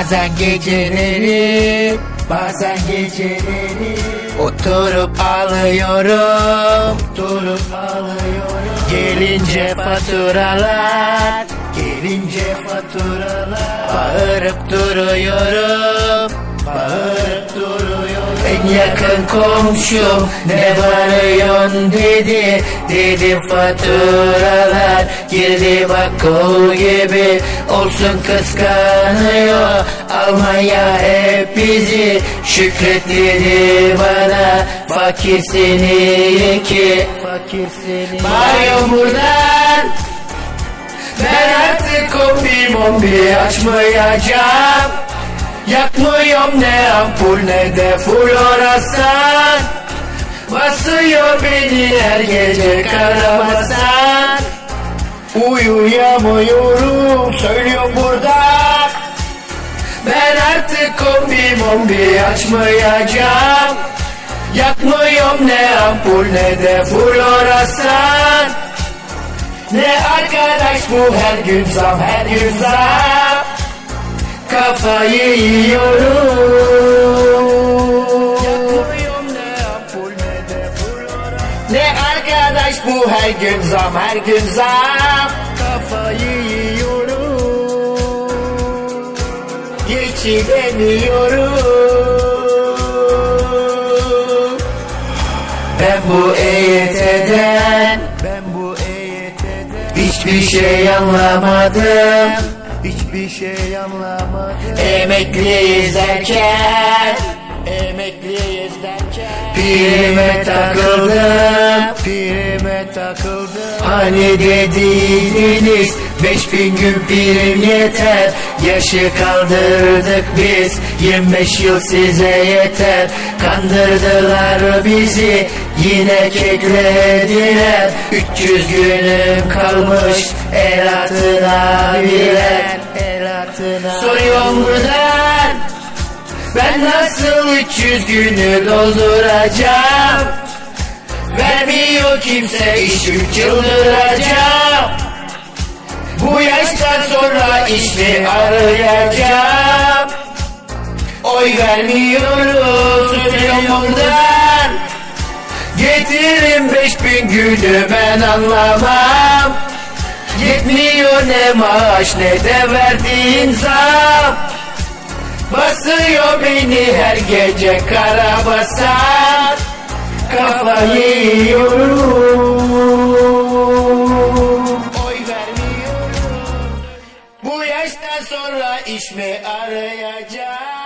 Bazen geceleri Bazen geceleri Oturup ağlıyorum. Oturup ağlıyorum. Gelince faturalar Gelince faturalar. Bağırıp duruyorum En yakın komşum Ne bağırıyorsun dedi. Dedim faturalar Girdi bak kol gibi. Olsun kıskanıyor Almanya hep bizi. Şükret dedi bana Fakirsin iyi ki. Fakirsin Bağırıyorum buradan. Ben artık kombi mombi açmayacağım Yakmıyorum ne ampul ne de floresan Basıyor beni her gece karabasan. Uyuyamıyorum söylüyorum burada. Ben artık kombi mombi açmayacağım. Yakmıyorum ne ampul ne de floresan ne arkadaş bu her gün zam her gün zam Kafayı yiyorum. Ne arkadaş bu? Her gün zam her gün zam. Kafayı yiyorum. Geçinemiyorum ben bu EYT'den Ben bu EYT'den Hiçbir şey anlamadım Hiçbir şey anlamadım. Emekliyiz derken Emekliyiz derken. Pirime takıldım. Pirime takıldım. Hani dediydiniz Beş bin gün prim yeter. Yaşı kaldırdık biz 25 yıl size yeter. Kandırdılar bizi Yine keklediler. 300 günüm kalmış El altına birer Ben nasıl 300 günü dolduracağım? Vermiyor kimse iş üç çıldıracağım. Bu yaştan sonra iş mi arayacağım. Oy vermiyoruz buradan Getirin beş bin günü ben anlamam. Yetmiyor ne maaş ne de verdiğin zam Basıyor beni her gece karabasar Kafayı yiyorum. Oy vermiyorum. Bu yaştan sonra iş mi arayacağım?